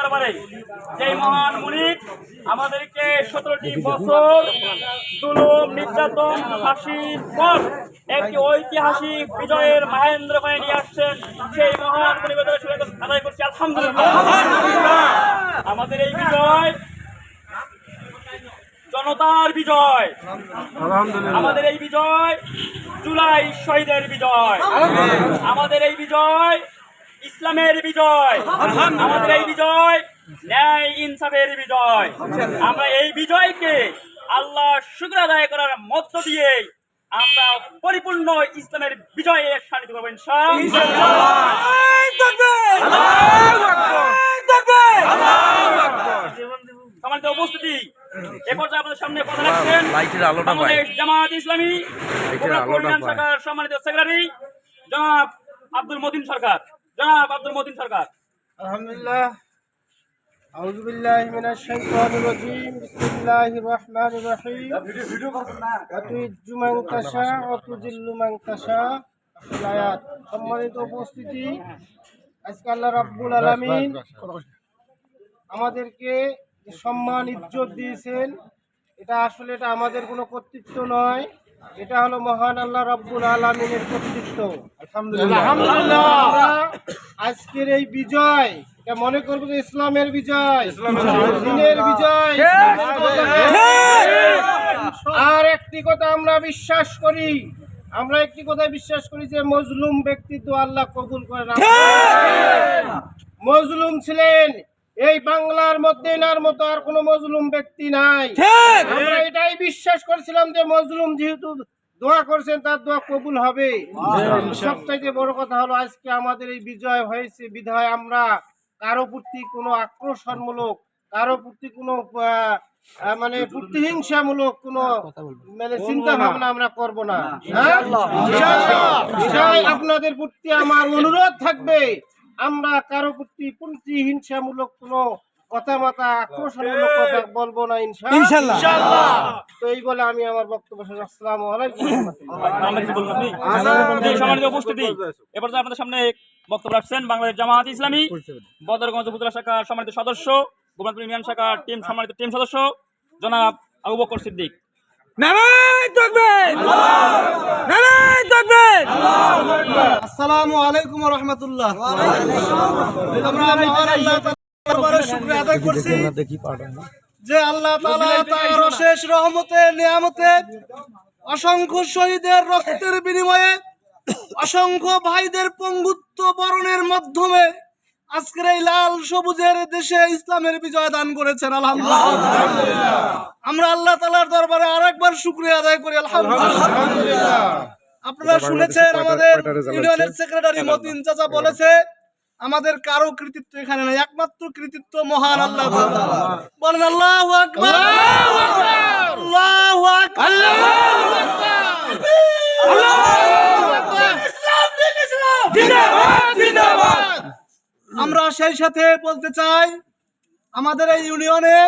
দরবারে যে মহান মুনিক আমাদেরকে সতেরোটি বছর, জুলুম, নির্যাতন, ফাঁসির পর একটি ঐতিহাসিক বিজয়ের মহেন্দ্র করে নিয়ে আসছেন সেই মহান আদায় করছি, আলহামদুলিল্লাহ। আমাদের এই বিজয়, জনতার বিজয়, আমাদের এই বিজয়, জুলাই শহীদের বিজয়, আমাদের এই বিজয় ইসলামের বিজয়। আমাদের এই বিজয় ন্যায় ইনসাফের বিজয়। আমরা এই বিজয়কে আল্লাহ শুক্র আদায় করার মধ্য দিয়ে আমরা পরিপূর্ণ ইসলামের বিজয়ে সান্নিধ্য করব সমানিত উপস্থিতি সামনে কথা রাখছেন। বাংলাদেশ জামাত ইসলামী সম্মানিত সেক্রেটারি জনাব আব্দুল মতিন সরকার। জনাব আব্দুল মতিন সরকার। আলহামদুলিল্লাহ। আউযু বিল্লাহি মিনাশ শাইতানির রাজিম। বিসমিল্লাহির রহমানির রহিম। তুজিল্লু মান আয়াত। সম্মানিত উপস্থিতি, আজকে আল্লাহ রাব্বুল আলামিন আমাদেরকে সম্মান, ইজ্জত দিয়েছেন, এটা আসলে এটা আমাদের কোনো কর্তৃত্ব নয়। এটা হলো মহান আল্লাহ রাব্বুল আলামিনের কর্তৃত্ব আলহামদুলিল্লাহ। আজকের এই বিজয় এটা মনে করব যে ইসলামের বিজয় দিনের বিজয়। আর একটি কথা আমরা বিশ্বাস করি আমরা একটি কথা বিশ্বাস করি যে মজলুম ব্যক্তিত্ব আল্লাহ কবুল করে না মজলুম ছিলেন এই বাংলার মধ্যে এনার মতো আর কোনো মজলুম ব্যক্তি নাই। আমরা এটাই বিশ্বাস করেছিলাম যে মজলুম যেহেতু দোয়া করছেন তার দোয়া কবুল হবে। সবচাইতে বড় কথা হলো আজকে আমাদের এই বিজয় হয়েছে বিধায় আমরা কারও প্রতি কোনো আক্রোশনমূলক কারও প্রতি কোনো মানে প্রতিহিংসামূলক কোনো মানে চিন্তা ভাবনা আমরা করব না। হ্যাঁ? আপনাদের প্রতি আমার অনুরোধ থাকবে। আমরা কারও প্রতি প্রতিহিংসামূলক কোনো কথা মাথা আক্রোশনমূলক কথা বলব না ইনশাআল্লাহ। তো এই বলে আমি আমার বক্তব্য শেষ। আসসালামু আলাইকুম। ওয়া রাহমাতুল্লাহ। আমরা কিছু বললাম নেই। জি, সম্মানিত উপস্থিতি। এ আপনাদের সামনে বক্তব্য রাখছেন বাংলাদেশ জামাত ইসলামী বদরগঞ্জ উপজেলা শাখার সম্মানিত সদস্য গোপালপুর ইউনিয়ন শাখার টিম সম্মানিত টিম সদস্য জনাব আবু বকর সিদ্দিক। যে আল্লাহ তার অশেষ রহমতে, নিয়ামতে অসংখ্য শহীদের রক্তের বিনিময়ে অসংখ্য ভাইদের পঙ্গুত্ব বরণের মাধ্যমে আজকের এই লাল সবুজের দেশে ইসলামের বিজয় দান করেছেন, আলহামদুলিল্লাহ। আমরা আল্লাহ তালার দরবারে আরেকবার শুকরিয়া আদায় করি আলহামদুলিল্লাহ। আপনারা শুনেছেন আমাদের ইউনিয়নের সেক্রেটারি মতিন চাচা বলেছে আমাদের কারও কৃতিত্ব এখানে নাই একমাত্র কৃতিত্ব মহান আল্লাহ বলেন আল্লাহ আকবার। আল্লাহু আকবার। আমরা সেই সাথে বলতে চাই আমাদের এই ইউনিয়নে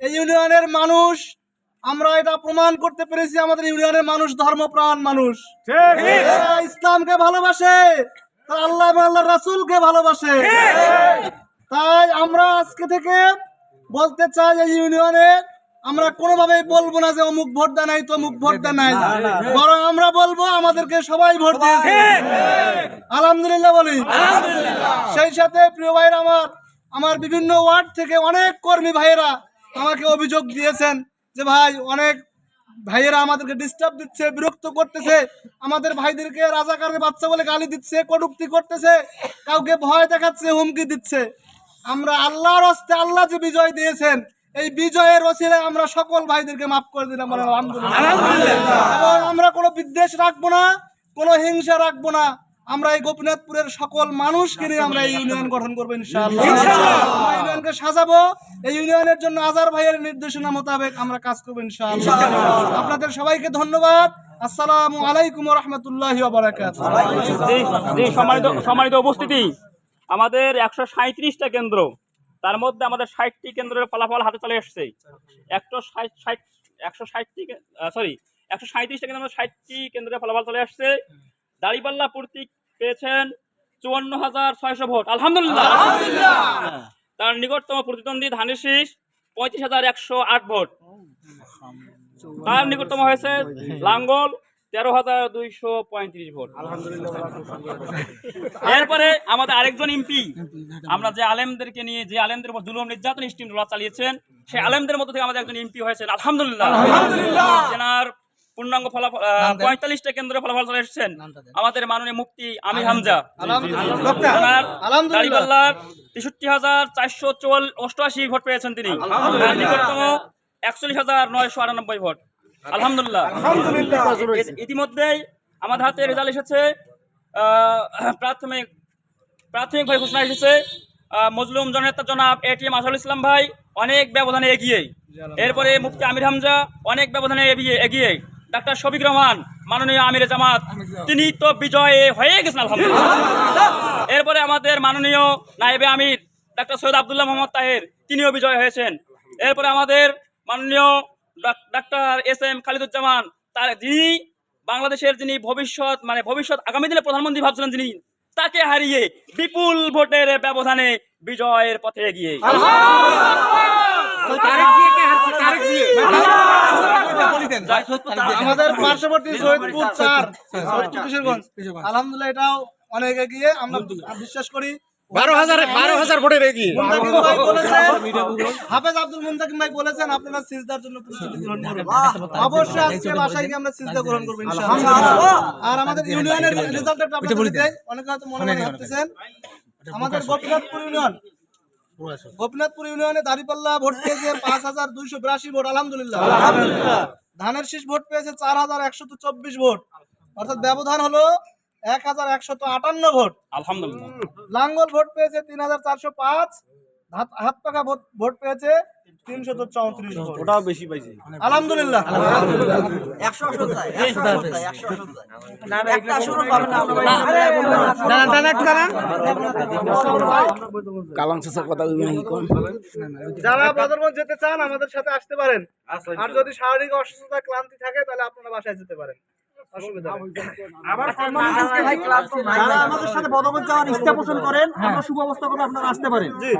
এই ইউনিয়নের মানুষ আমরা এটা প্রমাণ করতে পেরেছি আমাদের ইউনিয়নের মানুষ ধর্মপ্রাণ মানুষ। ইসলামকে ভালোবাসে তারা আল্লাহ এবং আল্লাহ রাসূলকে ভালোবাসে। তাই আমরা আজকে থেকে বলতে চাই এই ইউনিয়নে আমরা কোনোভাবে বলব না যে অমুক ভোট দেয় নাই তো অমুক ভোট দেয় নাই। বরং আমরা বলব আমাদেরকে সবাই ভোট দিয়েছে। আলহামদুলিল্লাহ বলি। সেই সাথে প্রিয় ভাইরা আমার আমার বিভিন্ন ওয়ার্ড থেকে অনেক কর্মী ভাইয়েরা আমাকে অভিযোগ দিয়েছেন যে ভাই অনেক ভাইয়েরা আমাদেরকে ডিস্টার্ব দিচ্ছে বিরক্ত করতেছে। আমাদের ভাইদেরকে রাজাকারের বাচ্চা বলে গালি দিচ্ছে কটুক্তি করতেছে। কাউকে ভয় দেখাচ্ছে হুমকি দিচ্ছে। আমরা আল্লাহর হস্তে আল্লাহ যে বিজয় দিয়েছেন। এই বিজয়ের ওসিলায় আমরা সকল ভাইদেরকে মাফ করে দিলাম আলহামদুলিল্লাহ। আমরা কোনো বিদ্বেষ রাখব না কোনো হিংসা রাখব না। আমরা এই গোপীনাথপুরের সকল মানুষকে নিয়ে আমরা এই ইউনিয়ন গঠন করব ইনশাআল্লাহ। ইউনিয়নকে সাজাবো। এই ইউনিয়নের জন্য আজার ভাইয়ের নির্দেশনা মোতাবেক আমরা কাজ করব ইনশাআল্লাহ। আপনাদের সবাইকে ধন্যবাদ। আসসালামু আলাইকুম রহমতুল্লাহ সম্মানিত সম্মানিত উপস্থিতি। আমাদের একশো সাঁত্রিশটা কেন্দ্র তার মধ্যে আমাদের ষাটটি কেন্দ্রের ফলাফল হাতে চলে এসছে। একশো ষাট ষাট একশো ষাটটি সরি একশো সাঁত্রিশটা কেন্দ্রের মধ্যে ষাটটি কেন্দ্রের ফলাফল চলে আসছে। দাড়িপাল্লা প্রতীক পেয়েছেন চুয়ান্ন হাজার ছয়শো ভোট। আলহামদুলিল্লাহ। তার নিকটতম প্রতিদ্বন্দ্বী ধানের শীষ পঁয়ত্রিশ হাজার একশো আট ভোট। তার নিকটতম হয়েছে লাঙ্গল তেরো হাজার দুইশো পঁয়ত্রিশ ভোট। এরপরে আমাদের আরেকজন এমপি আমরা যে আলেমদেরকে নিয়ে যে আলেমদের উপর জুলুম নির্যাতন স্টিমলা চালিয়েছেন সেই আলেমদের মধ্যে থেকে আমাদের একজন এমপি হয়েছেন। আলহামদুলিল্লাহ। পূর্ণাঙ্গ ফলাফল পঁয়তাল্লিশটা কেন্দ্রে ফলাফল চলে এসেছেন। আমাদের মাননীয় মুক্তি আমির হামজা। তেষট্টি হাজার চারশো চুয়াল অষ্টআশি ভোট পেয়েছেন তিনি। নিকটতম একচল্লিশ হাজার নয়শো আটানব্বই ভোট। আলহামদুলিল্লাহ। ইতি- ইতিমধ্যেই আমাদের হাতে রেজাল্ট এসেছে আহ, প্রাথমিক প্রাথমিকভাবে ঘোষণা এসেছে মজলুম জননেতা জনাব এটিএম আসাদুল ইসলাম ভাই অনেক ব্যবধানে এগিয়ে এরপরে মুফতি আমির হামজা অনেক ব্যবধানে এগিয়ে এগিয়ে ডাক্তার শফিক রহমান, মাননীয় আমির জামাত। তিনি তো বিজয়ে হয়ে গেছেন, আলহামদুলিল্লাহ। এরপরে আমাদের মাননীয় নায়েবে আমির, ডাক্তার সৈয়দ আবদুল্লাহ মোহাম্মদ তাহের, তিনিও বিজয় হয়েছেন। এরপরে আমাদের মাননীয় ডাক- ডাক্তার এস এম খালিদুজ্জামান, তার যিনি বাংলাদেশের যিনি ভবিষ্যৎ মানে ভবিষ্যৎ আগামী দিনে প্রধানমন্ত্রী ভাবছিলেন যিনি, তাকে হারিয়ে বিপুল ভোটের ব্যবধানে বিজয়ের পথে এগিয়ে। আমাদের পার্শ্ববর্তী সৈয়দপুর চার কিশোরগঞ্জ। আলহামদুলিল্লাহ এটাও অনেক এগিয়ে আমরা বিশ্বাস করি। বারো হাজার বারো হাজার ভোটের এগিয়ে হাফেজ আব্দুল মুন্তাকিম ভাই বলেছেন আপনারা সিজদার জন্য প্রস্তুতি গ্রহণ করবেন অবশ্যই আজকে বাসায় গিয়ে আমরা সিজদা গ্রহণ করব আর আমাদের ইউনিয়নের রেজাল্টটা অনেকে হয়তো মনে মনে ভাবতেছেন আমাদের গোপীনাথপুর ইউনিয়ন গোপীনাথপুর ইউনিয়নে দাঁড়িপাল্লা ভোট পেয়েছে পাঁচ হাজার দুইশো বিরাশি ভোট। আলহামদুলিল্লাহ। ধানের শীষ ভোট পেয়েছে চার হাজার একশত চব্বিশ ভোট। অর্থাৎ ব্যবধান হলো এক হাজার একশত আটান্ন ভোট। আলহামদুলিল্লাহ। লাঙ্গল ভোট পেয়েছে তিন হাজার চারশো পাঁচ। হাত পাকা ভোট ভোট পেয়েছে তিনশত চৌত্রিশ ওটাও বেশি পাইছে। আলহামদুলিল্লাহ। একশো। কালাম কথা বলবি নাকি যারা বদরগঞ্জ যেতে চান আমাদের সাথে আসতে পারেন। আর যদি শারীরিক অসুস্থতা ক্লান্তি থাকে তাহলে আপনারা বাসায় যেতে পারেন। অসুবিধা নেই। ভাই ক্লাস যারা আমাদের সাথে বদরগঞ্জ যাওয়ার ইচ্ছা পোষণ করেন আমরা শুভ অবস্থা করব আপনারা আসতে পারেন। জি।